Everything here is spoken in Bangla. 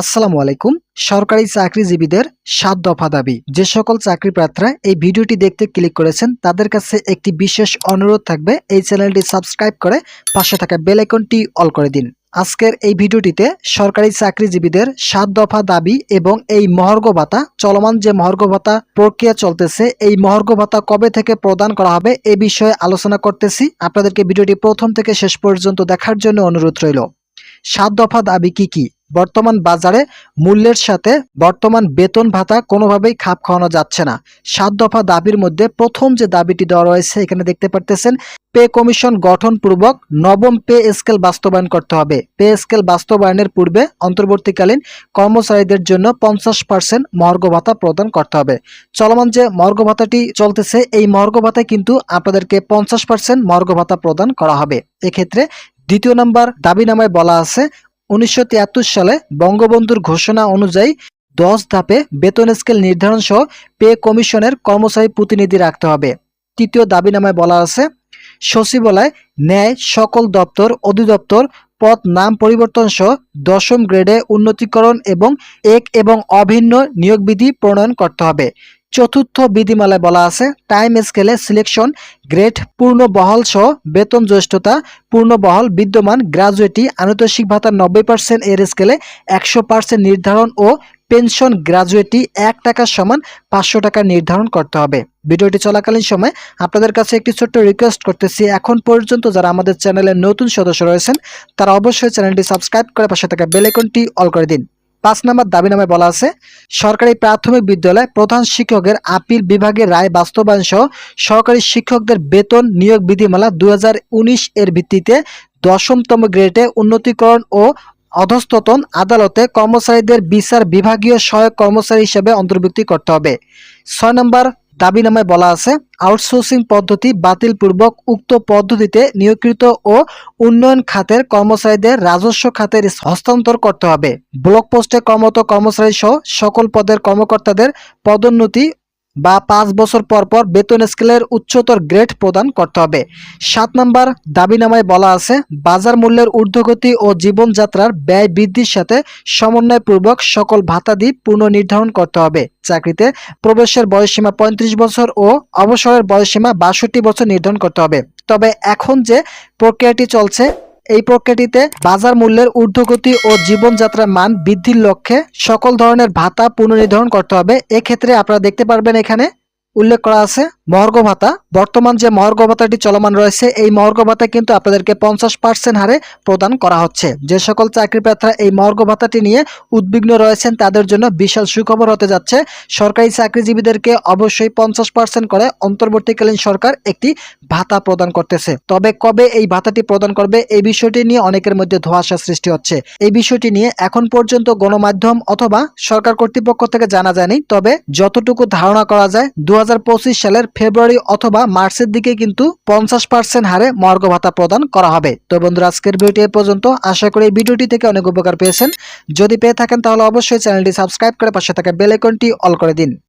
আসসালামু আলাইকুম। সরকারি চাকরিজীবীদের সাত দফা দাবি। যে সকল চাকরি প্রার্থীরা এই ভিডিওটি দেখতে ক্লিক করেছেন, তাদের কাছে একটি বিশেষ অনুরোধ থাকবে। এই চ্যানেলটি সাবস্ক্রাইব করে পাশে থাকা বেল আইকনটি অল করে দিন। আজকের এই ভিডিওটিতে সরকারি চাকরিজীবীদের সাত দফা দাবি এবং এই মহর্ঘ ভাতা, চলমান যে মহর্ঘ ভাতা প্রক্রিয়া চলতেছে, এই মহর্ঘ ভাতা কবে থেকে প্রদান করা হবে এ বিষয়ে আলোচনা করতেছি। আপনাদেরকে ভিডিওটি প্রথম থেকে শেষ পর্যন্ত দেখার জন্য অনুরোধ রইল। সাত দফা দাবি কি কি? বর্তমান বাজারে মূল্যের সাথে বর্তমান বেতন ভাতা কোনোভাবেই খাপ খাওয়ানো যাচ্ছে না। সাত দফা দাবির মধ্যে প্রথম যে দাবিটি দেওয়া রয়েছে, এখানে দেখতে পারতেছেন, পে কমিশন গঠনপূর্বক নবম পে স্কেল বাস্তবায়ন করতে হবে। পে স্কেল বাস্তবায়নের পূর্বে অন্তর্বর্তীকালীন কর্মচারীদের জন্য পঞ্চাশ পার্সেন্ট মর্গ ভাতা প্রদান করতে হবে। চলমান যে মর্গ ভাতাটি চলতেছে, এই মর্গ ভাতায় কিন্তু আপনাদেরকে পঞ্চাশ পার্সেন্ট মর্গ ভাতা প্রদান করা হবে। এক্ষেত্রে দ্বিতীয় নাম্বার দাবিনামায় বলা আছে উনিশশো সালে বঙ্গবন্ধুর ঘোষণা অনুযায়ী দশ ধাপে বেতন স্কেল নির্ধারণ সহ পে কমিশনের কর্মচারী প্রতিনিধি রাখতে হবে। তৃতীয় দাবিনামায় বলা আছে, সচিবালয়, ন্যায়, সকল দপ্তর, অধিদপ্তর, পদ নাম পরিবর্তন সহ দশম গ্রেডে উন্নতিকরণ এবং এক এবং অভিন্ন নিয়োগবিধি প্রণয়ন করতে হবে। চতুর্থ বিধিমালায় বলা আছে টাইম স্কেলে সিলেকশন গ্রেড পূর্ণ বহাল সহ বেতন জ্যেষ্ঠতা পূর্ণ বহাল বিদ্যমান গ্রাজুয়েটি আনুতোষিক ভাতা নব্বই পার্সেন্ট এর স্কেলে একশো পার্সেন্ট নির্ধারণ ও পেনশন গ্রাজুয়েটি এক টাকার সমান পাঁচশো টাকা নির্ধারণ করতে হবে। ভিডিওটি চলাকালীন সময় আপনাদের কাছে একটি ছোট্ট রিকোয়েস্ট করতেছি। এখন পর্যন্ত যারা আমাদের চ্যানেলের নতুন সদস্য রয়েছেন, তারা অবশ্যই চ্যানেলটি সাবস্ক্রাইব করে পাশে থাকা বেল আইকনটি অল করে দিন। পাঁচ নম্বর দাবিনামায় বলা আছে, সরকারি প্রাথমিক বিদ্যালয় প্রধান শিক্ষকের আপিল বিভাগের রায় বাস্তবায়ন সহ সরকারি শিক্ষকদের বেতন নিয়োগ বিধিমালা দুই হাজার উনিশ এর ভিত্তিতে দশমতম গ্রেডে উন্নতিকরণ ও অধস্ততন আদালতে কর্মচারীদের বিচার বিভাগীয় সহায়ক কর্মচারী হিসেবে অন্তর্ভুক্তি করতে হবে। ছয় নম্বর দাবিনামায় বলা আছে আউটসোর্সিং পদ্ধতি বাতিলপূর্বক উক্ত পদ্ধতিতে নিয়োগকৃত ও উন্নয়ন খাতের কর্মচারীদের রাজস্ব খাতের হস্তান্তর করতে হবে। ব্লক পোস্টে কর্মরত কর্মচারী সহ সকল পদের কর্মকর্তাদের পদোন্নতি বা পাঁচ বছর পর পর বেতন স্কেলের উচ্চতর গ্রেড প্রদান করতে হবে। সাত নম্বর দাবিনামায় বলা আছে, বাজার মূল্যের ঊর্ধ্বগতি ও জীবনযাত্রার ব্যয় বৃদ্ধির সাথে সমন্বয়পূর্বক সকল ভাতাদি পুনর্নির্ধারণ করতে হবে। চাকরিতে প্রবেশের বয়সসীমা পঁয়ত্রিশ বছর ও অবসরের বয়সসীমা বাষট্টি বছর নির্ধারণ করতে হবে। তবে এখন যে প্রক্রিয়াটি চলছে এই প্রক্রিয়াটিতে বাজার মূল্যের ঊর্ধ্বগতি ও জীবনযাত্রার মান বৃদ্ধির লক্ষ্যে সকল ধরনের ভাতা পুনর্নির্ধারণ করতে হবে। এক্ষেত্রে আপনারা দেখতে পারবেন এখানে উল্লেখ করা আছে মহর্ঘ ভাতা বর্তমান যে মহর্ঘ ভাতাটি চলমান রয়েছে, এই মহর্ঘ ভাতা কিন্তু আপনাদেরকে পঞ্চাশ পার্সেন্ট হারে প্রদান করা হচ্ছে। যে সকল চাকরি প্রার্থীরা এই মহর্ঘ ভাতাটি নিয়ে উদ্বিগ্ন রয়েছেন, তাদের জন্য বিশাল সুখবর হতে যাচ্ছে। সরকারি চাকরিজীবীদেরকে অবশ্যই পঞ্চাশ পার্সেন্ট করে অন্তর্বর্তীকালীন সরকার একটি ভাতা প্রদান করতেছে। তবে কবে এই ভাতাটি প্রদান করবে, এই বিষয়টি নিয়ে অনেকের মধ্যে ধোঁয়াশা সৃষ্টি হচ্ছে। এই বিষয়টি নিয়ে এখন পর্যন্ত গণমাধ্যম অথবা সরকার কর্তৃপক্ষ থেকে জানা যায়নি, তবে যতটুকু ধারণা করা যায়, দু সালের ফেব্রুয়ারি অথবা মার্চের দিকে কিন্তু পঞ্চাশ পার্সেন্ট হারে মর্গ ভাতা প্রদান করা হবে। তো বন্ধুরা, আজকের ভিডিওটি এ পর্যন্ত। আশা করি ভিডিওটি থেকে অনেক উপকার পেয়েছেন। যদি পেয়ে থাকেন তাহলে অবশ্যই চ্যানেলটি সাবস্ক্রাইব করে পাশে থাকা বেল আইকনটি অল করে দিন।